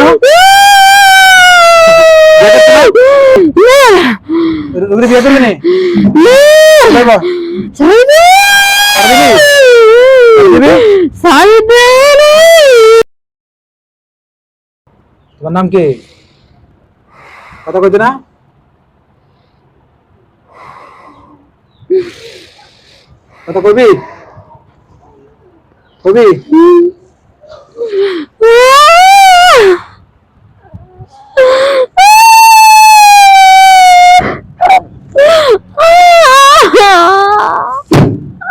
কেন তোমার নাম কি? কথা কইতে না? কথা কবি কবি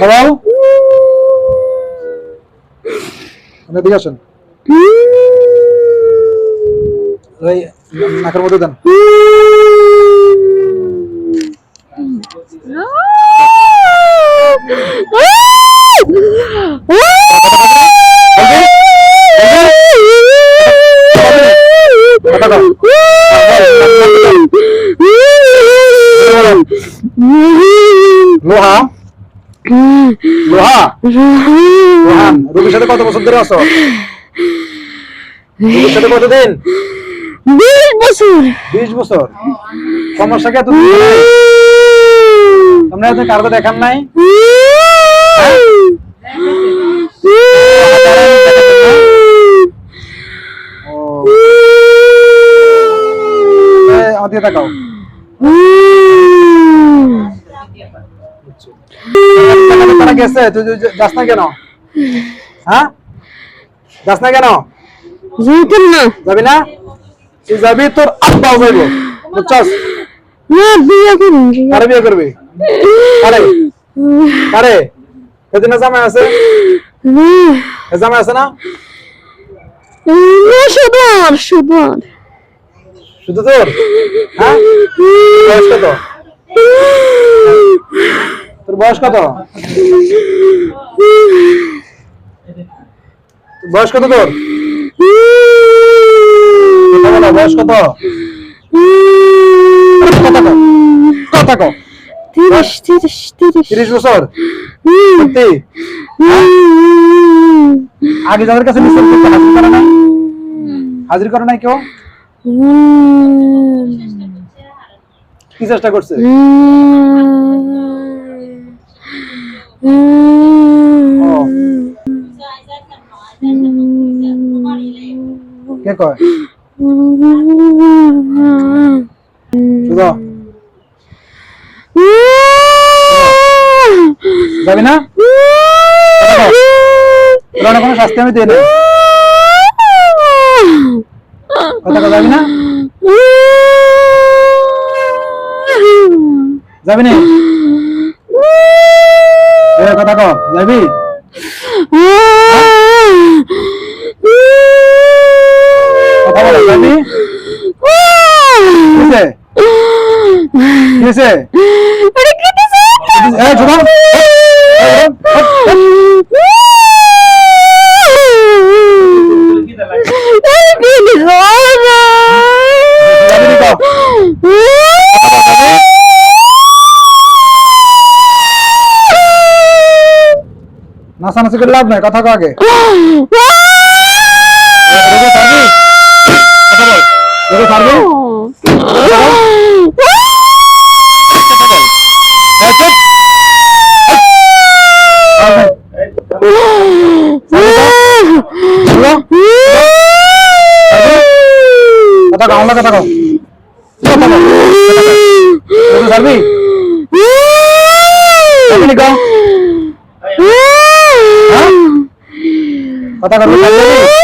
বল। আপনি এদিকে আসেন। নাকের মধ্যে দেন। লোহা। লোহা? রোহান রুবির সাথে কত বছর ধরে আছো? রুবির সাথে কতদিন? বিশ বছর। সমস্যা কি এত তোমরা এত কারও দেখান নাই? ও। এ, তারা গেছে তুই যাস না কেন? হ্যাঁ? যাস না কেন? যাবি না? তুই যাবি তোর আব্বাও যাইব বুঝছস? কারে বিয়ে করবি? কারে? কারে? সেদিন জামাই আছে? এ জামাই আছে না? শুধু তোর? হ্যাঁ? বয়স কত? তোর বয়স কত? বয়স কত তোর? বয়স কত? কথা কও, কথা কও। তিরিশ তিরিশ তিরিশ। তিরিশ বছর? আগে যাদের কাছে হাজির করে নাই? হাজির করে নাই কেউ? কি চেষ্টা করছে? কে কয়? যাবি না? কোনো শাস্তি আমি দিই না কথা যাবি না? যাবি না? কথা কো যাবি কথা বলো যাবি কিসে কিসে এ ছোট যাবি নি কও? নাচানাচি করে লাভ নাই কথা কো আগে রেগে থাকবি কথা বল রেগে থাকবি এ, চুপ। শুনো? কথা কও আমরা কথা কও কথা কও রেগে থাকবি যাবি নি কও? হ্যাঁ? কথা কও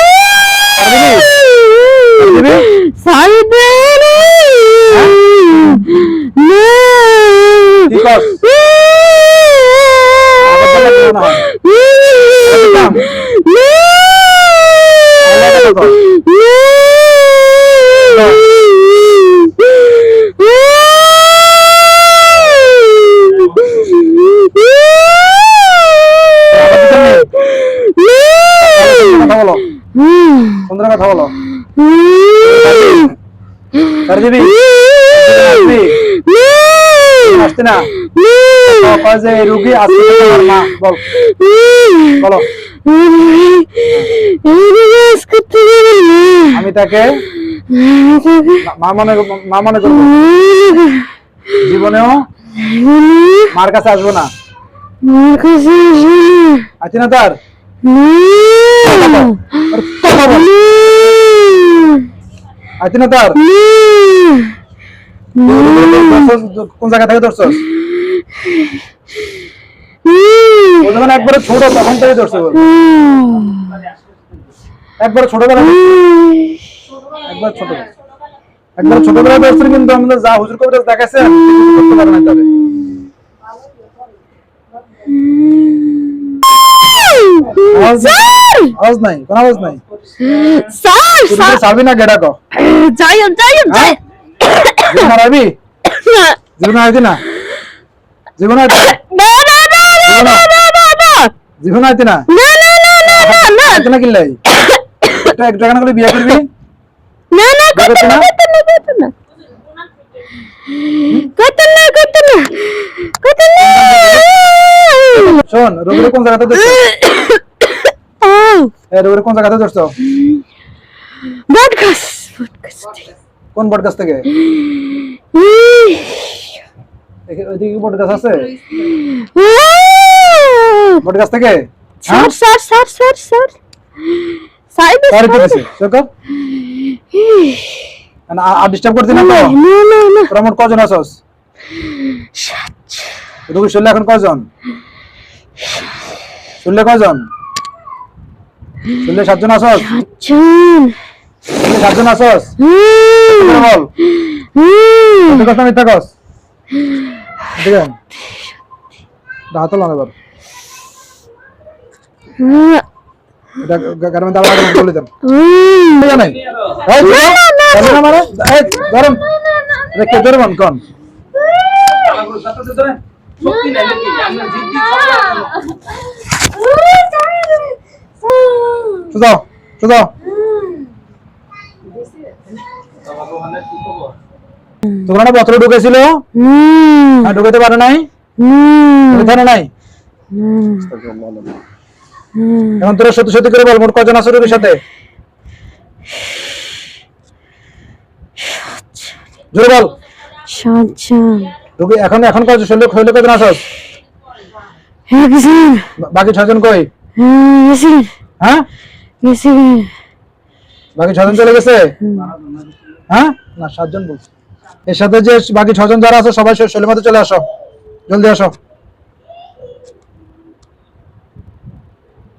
সুন্দর কথা বলো আসতে না রুগী মা বল বলো। আমি তাকে মা মনে মা মনে করব। জীবনেও মার কাছে আসব না। আছে না তার আছে না তার? কোন জায়গা থেকে ধরছস? একবারে ছোট তখন থেকে ধরছে বল। একবারে ছোটবেলা একবার ছোট একবার ছোটবেলা ধরছিল কিন্তু আমাদের যা হুজুর কবিরাজ দেখাচ্ছে করতে পারে না তবে আওয়াজ নাই? কোন আওয়াজ নাই? না গেডা কো? জীবন আরবি জীবন আইতি না? জীবন আইতি জীবন আইতি না? আইতি না কিল্লাই? একটা এক টাকা করে বিয়ে করবি? শোন রবিরে কোন জায়গাতে ধরছো? এ রবিরে কোন জায়গাতে ধরছো? কোন গাছ থেকে? ওইদিকে আছে? গাছ থেকে? হ্যাঁ? Sir sir sir sir. Sir. না আর ডিস্টার্ব করছিস না না না না তোরা কজন আছস? শুনলে এখন কজন? শুনলে কজন? শুনলে সাতজন আছস? সাতজন। শুনলে সাতজন আছস? হুম, তোরা বল। হুম। সত্যি কথা মিথ্যা কস? আছে হাত তোমরা না পত্র ঢুকেছিল? ঢুকাতে পারে নাই? ঢুকাতে নাই। এখন তোরা সত্যি সত্যি করে বল মোট কজন আছে রোগীর সাথে? জোরে বল। সাতজন। রোগী এখন এখন কজন? শরীরে শরীরে কজন একজন। বাকি ছজন কই? হ্যাঁ, গেছে। হ্যাঁ? গেছে। বাকি ছজন চলে গেছে? হ্যাঁ? না সাতজন বলছি। এর সাথে যে বাকি ছজন যারা আছে সবাই শরীরের মধ্যে চলে আসো। জলদি আসো।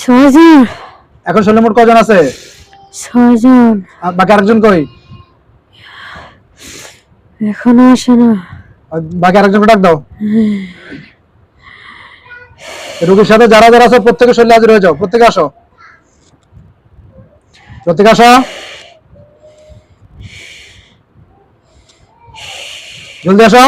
ছজন এখন শরীরে মোট কজন আছে? আর বাকি আরেকজন কই? এখনও আসে না। আর বাকি আরেকজনকে ডাক দাও। রোগীর সাথে যারা যারা আছো প্রত্যেকে শরীরে হাজির হয়ে যাও। প্রত্যেকে আসো। প্রত্যেকে আসো। জলদি আসো।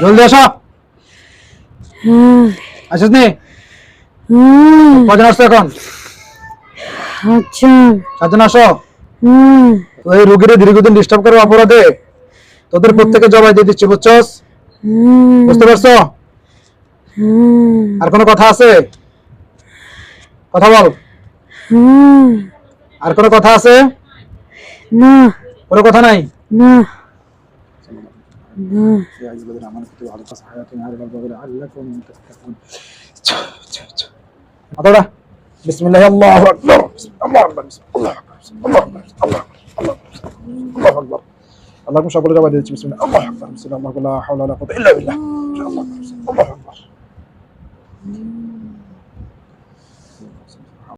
জলদি আসো। হ্যাঁ। আসিস নি? কজন আসছো এখন? সাতজন। সাতজন আসো। এই রোগীরে দীর্ঘদিন ডিস্টার্ব করার অপরাধে তোদের প্রত্যেকে জবাই দিয়ে দিচ্ছি বুঝছস? বুঝতে পারছ? আর কোনো কথা আছে? কথা বল। হুম। আর কোনো কথা আছে? না। কোনো কথা নাই? না। في عز بدل عمان تبقى على قص حياتي على البغي لعلكم تتقون. حضرة بسم الله الله أكبر. الله أكبر الله أكبر الله أكبر الله أكبر الله أكبر الله أكبر. الله أكبر الله أكبر الله بسم الله الله أكبر بسم الله لا حول ولا قوة إلا بالله. الله أكبر الله أكبر.